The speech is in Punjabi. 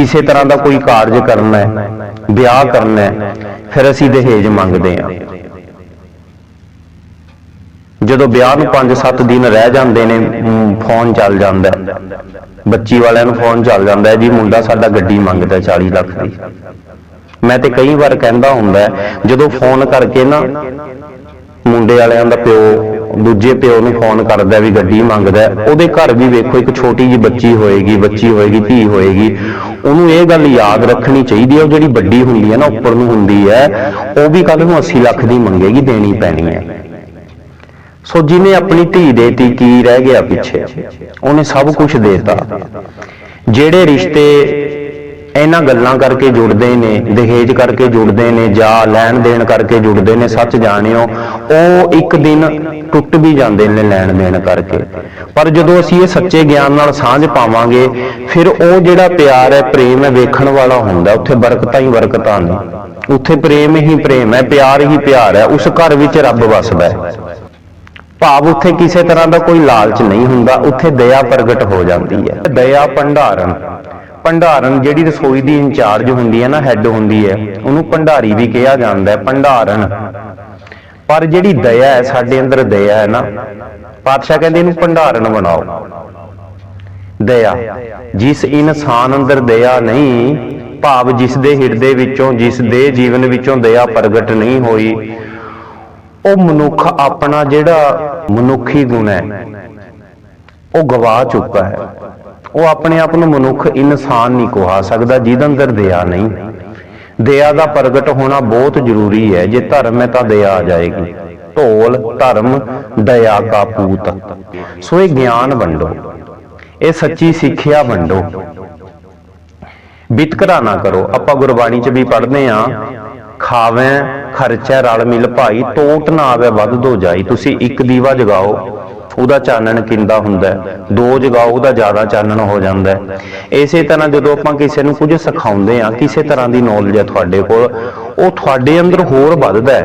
ਕਿਸੇ ਤਰ੍ਹਾਂ ਦਾ ਕੋਈ ਕਾਰਜ ਕਰਨਾ ਹੈ, ਵਿਆਹ ਕਰਨਾ ਹੈ, ਫਿਰ ਅਸੀਂ ਦਹੇਜ ਮੰਗਦੇ ਹਾਂ। ਜਦੋਂ ਵਿਆਹ ਨੂੰ 5-7 ਦਿਨ ਰਹਿ ਜਾਂਦੇ ਨੇ ਫੋਨ ਚੱਲ ਜਾਂਦਾ ਬੱਚੀ ਵਾਲਿਆਂ ਨੂੰ ਫੋਨ ਚੱਲ ਜਾਂਦਾ ਜੀ ਮੁੰਡਾ ਸਾਡਾ ਗੱਡੀ ਮੰਗਦਾ 40 ਲੱਖ ਦੀ। ਮੈਂ ਤੇ ਕਈ ਵਾਰ ਕਹਿੰਦਾ ਹੁੰਦਾ ਜਦੋਂ ਫੋਨ ਕਰਕੇ ਨਾ ਮੁੰਡੇ ਵਾਲਿਆਂ ਦਾ ਪਿਓ, ਦੂਜੇ ਪਿਓ ਨੂੰ ਫੋਨ ਕਰਦਾ ਵੀ ਗੱਡੀ ਮੰਗਦਾ ਉਹਦੇ ਘਰ ਵੀ ਵੇਖੋ ਇੱਕ ਛੋਟੀ ਜੀ ਬੱਚੀ ਹੋਏਗੀ ਬੱਚੀ ਹੋਏਗੀ, ਧੀ ਹੋਏਗੀ ਉਹਨੂੰ ਇਹ ਗੱਲ ਯਾਦ ਰੱਖਣੀ ਚਾਹੀਦੀ ਹੈ, ਉਹ ਜਿਹੜੀ ਵੱਡੀ ਹੁੰਦੀ ਹੈ ਨਾ, ਉੱਪਰ ਨੂੰ ਹੁੰਦੀ ਹੈ, ਉਹ ਵੀ ਕੱਲ ਨੂੰ 80 ਲੱਖ ਦੀ ਮੰਗੇਗੀ, ਦੇਣੀ ਪੈਣੀ ਹੈ। ਸੋ ਜਿਹਨੇ ਆਪਣੀ ਧੀ ਦੇਤੀ, ਕੀ ਰਹਿ ਗਿਆ ਪਿੱਛੇ? ਉਹਨੇ ਸਭ ਕੁਝ ਦੇਤਾ। ਜਿਹੜੇ ਰਿਸ਼ਤੇ ਇਹਨਾਂ ਗੱਲਾਂ ਕਰਕੇ ਜੁੜਦੇ ਨੇ, ਦਹੇਜ ਕਰਕੇ ਜੁੜਦੇ ਨੇ, ਜਾਂ ਲੈਣ ਦੇਣ ਕਰਕੇ ਜੁੜਦੇ ਨੇ, ਸੱਚ ਜਾਣਿਓ, ਉਹ ਇੱਕ ਦਿਨ ਟੁੱਟ ਵੀ ਜਾਂਦੇ ਨੇ ਲੈਣ ਦੇਣ ਕਰਕੇ। ਪਰ ਜਦੋਂ ਅਸੀਂ ਇਹ ਸੱਚੇ ਗਿਆਨ ਨਾਲ ਸਾਂਝ ਪਾਵਾਂਗੇ, ਫਿਰ ਉਹ ਜਿਹੜਾ ਪਿਆਰ ਹੈ, ਪ੍ਰੇਮ ਹੈ, ਵੇਖਣ ਵਾਲਾ ਹੁੰਦਾ, ਉੱਥੇ ਬਰਕਤਾਂ ਹੀ ਬਰਕਤਾਂ ਨੇ। ਉੱਥੇ ਪ੍ਰੇਮ ਹੀ ਪ੍ਰੇਮ ਹੈ, ਪਿਆਰ ਹੀ ਪਿਆਰ ਹੈ, ਉਸ ਘਰ ਵਿੱਚ ਰੱਬ ਵਸਦਾ ਹੈ। ਭਾਵ ਉੱਥੇ ਕਿਸੇ ਤਰ੍ਹਾਂ ਦਾ ਕੋਈ ਲਾਲਚ ਨਹੀਂ ਹੁੰਦਾ, ਉੱਥੇ ਦਇਆ ਪ੍ਰਗਟ ਹੋ ਜਾਂਦੀ ਹੈ। ਦਇਆ ਭੰਡਾਰਨ। ਭੰਡਾਰਨ ਜਿਹੜੀ ਰਸੋਈ ਦੀ ਇੰਚਾਰਜ ਹੁੰਦੀ ਹੈ ਨਾ ਹੈੱਡ ਹੁੰਦੀ ਹੈ, ਉਹਨੂੰ ਭੰਡਾਰੀ ਵੀ ਕਿਹਾ ਜਾਂਦਾ ਹੈ, ਭੰਡਾਰਨ। ਪਰ ਜਿਹੜੀ ਦਇਆ ਹੈ, ਸਾਡੇ ਅੰਦਰ ਦਇਆ ਹੈ ਨਾ, ਪਾਤਸ਼ਾਹ ਕਹਿੰਦੇ ਇਹਨੂੰ ਭੰਡਾਰਨ ਬਣਾਓ। ਦਇਆ, ਜਿਸ ਇਨਸਾਨ ਅੰਦਰ ਦਇਆ ਨਹੀਂ, ਭਾਵ ਜਿਸ ਦੇ ਹਿਰਦੇ ਵਿੱਚੋਂ, ਜਿਸ ਦੇ ਜੀਵਨ ਵਿੱਚੋਂ ਦਇਆ ਪ੍ਰਗਟ ਨਹੀਂ ਹੋਈ, ਉਹ ਮਨੁੱਖ ਆਪਣਾ ਜਿਹੜਾ ਮਨੁੱਖੀ ਗੁਣ ਹੈ, ਉਹ ਗਵਾ ਚੁੱਕਾ ਹੈ। ਉਹ ਆਪਣੇ ਆਪ ਨੂੰ ਮਨੁੱਖ ਇਨਸਾਨ ਨਹੀਂ ਕਹਾ ਸਕਦਾ, ਜਿਹਦੇ ਅੰਦਰ ਦਇਆ ਨਹੀਂ। ਦਇਆ ਦਾ ਪ੍ਰਗਟ ਹੋਣਾ ਬਹੁਤ ਜ਼ਰੂਰੀ ਹੈ। ਜੇ ਧਰਮ ਹੈ ਤਾਂ ਦਇਆ ਆ ਜਾਏਗੀ। ਢੋਲ, ਧਰਮ, ਦਇਆ ਕਾ ਪੂਤ। ਸੋ ਇਹ ਗਿਆਨ ਵੰਡੋ। ਇਹ ਸੱਚੀ ਸਿੱਖਿਆ ਵੰਡੋ। ਵਿਤਕਰਾ ਨਾ ਕਰੋ। ਆਪਾਂ ਗੁਰਬਾਣੀ 'ਚ ਵੀ ਪੜ੍ਹਦੇ ਆ ਖਾਵੇਂ, ਖਰਚੈ, ਰਲ ਮਿਲ ਭਾਈ, ਟੋਟ ਨਾ ਆਵੇ, ਵੱਧ ਦੋ ਜਾਈ। ਤੁਸੀਂ ਇੱਕ ਦੀਵਾ ਜਗਾਓ ਉਹਦਾ ਚਾਨਣ ਕਿੰਦਾ ਹੁੰਦਾ ਦੋ ਜਗਾਓ ਉਹਦਾ ਜ਼ਿਆਦਾ ਚਾਨਣ ਹੋ ਜਾਂਦਾ ਇਸੇ ਤਰ੍ਹਾਂ ਜਦੋਂ ਆਪਾਂ ਕਿਸੇ ਨੂੰ ਕੁਝ ਸਿਖਾਉਂਦੇ ਆ ਕਿਸੇ ਤਰ੍ਹਾਂ ਦੀ ਨੌਲੇਜ ਹੈ ਤੁਹਾਡੇ ਕੋਲ, ਉਹ ਤੁਹਾਡੇ ਅੰਦਰ ਹੋਰ ਵੱਧਦਾ